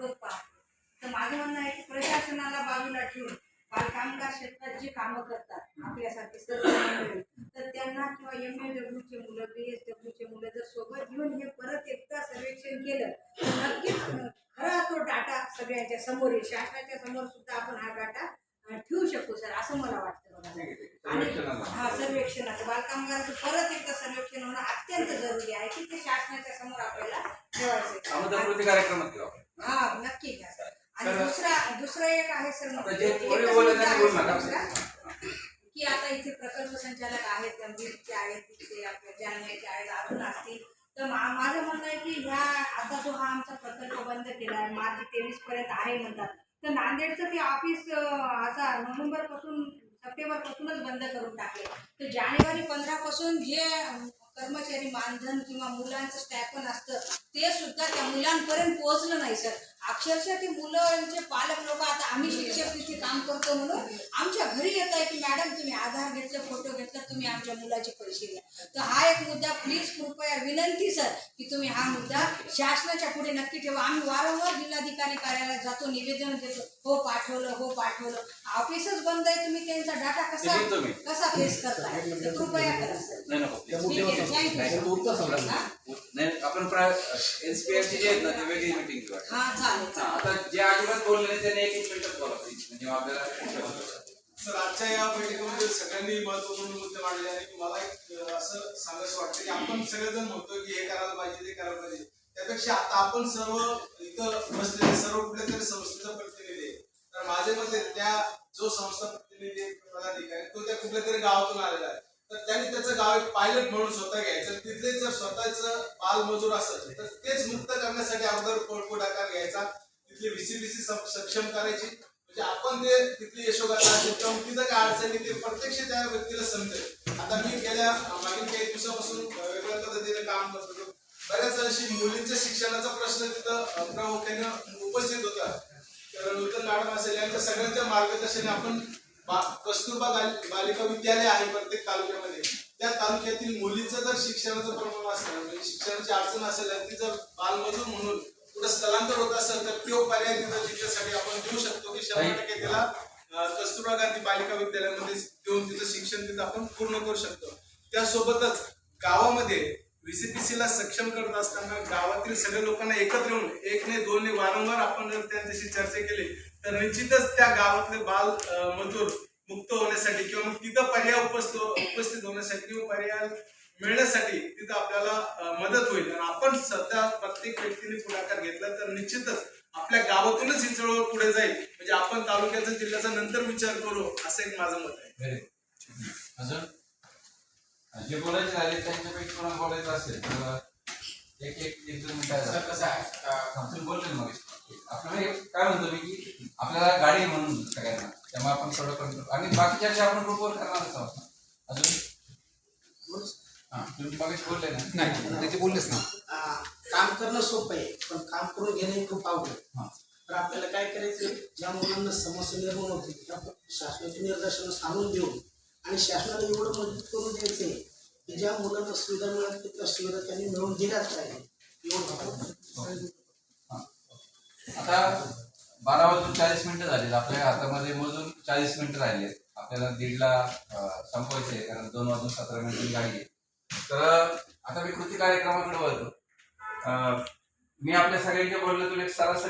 पाहतो तर माझं म्हणणं आहे की प्रशासनाला बाजूला ठेवून बालकामगार क्षेत्रात जे कामं करतात आपल्यासारखे सर्व तर त्यांना किंवा एम ए डब्ल्यूचे मुलं बी एस डब्ल्यूचे मुलं जर सोबत घेऊन हे परत एकदा सर्वेक्षण केलं तर नक्कीच खरा तो डाटा सगळ्यांच्या समोर येईल शासनाच्या समोर सुद्धा आपण हा डाटा ठेवू शकू सर असं मला वाटतं. आणि. हा सर्वेक्षणाचं बालकामगाराचं परत एकदा सर्वेक्षण होणं अत्यंत जरुरी आहे की ते शासनाच्या समोर आपल्याला ठेवायचं कार्यक्रमात नक्की घ्या आणि सर- दुसरा दुसरं एक आहे सर आता मग जे एकच कोणी मुद्दा बोलत आहे नाही बोलू सर नका. दुसरा, की आता इथे प्रकल्प संचालक आहेत गंभीरचे आहेत तिथे आपल्या जालन्याचे आहेत अजून असतील. तर मा- माझं म्हणणं आहे की ह्या आता जो हा आमचा प्रकल्प बंद केला आहे मार्च तेवीस पर्यंत आहे म्हणतात. तर नांदेडचं ते ऑफिस आता नोव्हेंबरपासून सप्टेंबर पासूनच बंद करून टाकले. तर जानेवारी पंधरा पासून जे अं, कर्मचारी मानधन किंवा मुलांचं स्टॅपन असतं ते सुद्धा त्या मुलांपर्यंत पोहोचलं नाही सर. अक्षरशः ते मुलांचे पालक लोक आता आम्ही शिक्षक तिथे काम करतो म्हणून आमच्या घरी येत आहे की मॅडम तुम्ही आधार घेतलं फोटो घेतलं तुम्ही आमच्या मुलाचे पैसे द्या. तर हा एक मुद्दा प्लीज कृपया विनंती सर की तुम्ही हा मुद्दा शासनाच्या पुढे नक्की ठेवा. आम्ही वारंवार जिल्हाधिकारी कार्यालयात जातो निवेदन देतो. हो पाठवलं हो पाठवलं. ऑफिसच बंद आहे तुम्ही त्यांचा डाटा कसा. कसा फेस करताय? कृपया करा सर. नाही. हा आपण एनसीपीएफची जे आहेत ना ते वेगळी मिटिंग घेऊ आता. जे अजिबात बोलले नाही त्यांनी एक मिनिटात बोला please. म्हणजे आपल्याला. सर आजच्या या बैठकीमध्ये सगळ्यांनी महत्त्वपूर्ण मुद्दे मांडले आणि मला एक असं सांगायचं वाटतं की आपण सगळेजण म्हणतो की हे करायला पाहिजे ते करायला पाहिजे त्यापेक्षा आता आपण सर्व इथं बसलेले त्यांनी त्याचं गाव एक पायलट म्हणून स्वतः घ्यायचं. तिथले जर स्वतःच बालमजूर असेल तर तेच मुक्त करण्यासाठी अगोदर पोटपुढाकार घ्यायचा. तिथली व्हीसीबीसी सक्षम करायची. म्हणजे आपण ते तिथली यशोगाथा असेल किंवा तिथं काय अडचणी ते प्रत्यक्ष त्या व्यक्तीला समजेल. आता मी गेल्या मागील काही दिवसापासून वेगळ्या पद्धतीने काम करत. होतो बऱ्याच अशी मुलींच्या शिक्षणाचा प्रश्न तिथं प्रामुख्यानं प्रामुख्याने उपस्थित होता. तर नूतन मॅडम असेल यांच्या सगळ्यांच्या मार्गदर्शनाने आपण कस्तुरबा बाल- बालिका विद्यालय आहे प्रत्येक तालुक्यामध्ये. त्या तालुक्यातील मुलीचं जर शिक्षणाचं प्रमाण असेल म्हणजे शिक्षणाची अडचण असेल आणि ती जर बालमजूर म्हणून पुढे स्थलांतर होत असेल तर तो पर्याय तिथं तिच्यासाठी आपण देऊ शकतो की शंभर टक्के त्याला कस्तुरबा गांधी बालिका विद्यालयामध्ये देऊन तिचं शिक्षण तिथं आपण पूर्ण करू शकतो. त्यासोबतच गावामध्ये VCPC ला सक्षम करत असताना गावातील सगळ्या लोकांना एकत्र येऊन एक नाही दोन नाही वारंवार आपण जर त्यांच्याशी चर्चा केली तर निश्चितच त्या गावातले बाल मजूर मुक्त होण्यासाठी किंवा मग तिथं पर्याय उपस्थित उपस्थित होण्यासाठी किंवा पर्याय मिळण्यासाठी तिथं आपल्याला मदत होईल. आणि आपण सध्या प्रत्येक व्यक्तीने पुढाकार घेतला तर निश्चितच आपल्या गावातूनच ही चळवळ पुढे जाईल. म्हणजे आपण तालुक्याचा जिल्ह्याचा नंतर विचार करू असं एक माझं मत आहे. अजून? जे बोलायचे झाले त्यांच्यापैकी कोणाला बोलायचं असेल तर एक एक एक दोन मिनिटं कसं आहे? बोलले मग. आपल्याला काय म्हणतो मी की आपल्याला गाडी आहे म्हणून सगळ्यांना. त्यामुळे आपण थोडं कंट्रोल आणि बाकीच्या जे आपण ग्रुपवर करणारच आहोत. अजून? हा तुम्ही बोलले ना? नाही ते बोललेच ना काम करणं सोपं आहे पण काम करून घेणं हे खूप अवघड. हा. तर आपल्याला काय करायचं ज्या मुलांना समस्या निर्माण होते त्या शासनाची निर्देशन आणून देऊन आणि शासनाला एवढं मदत करून द्यायचे की ज्या मुलांना सुविधा मिळत नाही, त्या सुविधा त्यांनी मिळवून दिल्याच पाहिजे. एवढं. हा. आता बारा वाजून चाळीस मिनिटं झाली आपल्या हातामध्ये मोजून चाळीस मिनिटं राहिले. आपल्याला दीडला संपवायचे आहे. कारण दोन वाजून सतरा मिनिटांची गाडी आहे. तर आता मी कृती कार्यक्रमाकडे वळतो. मी आपल्या सगळ्यांच्या बोललो तुला एक सरासरी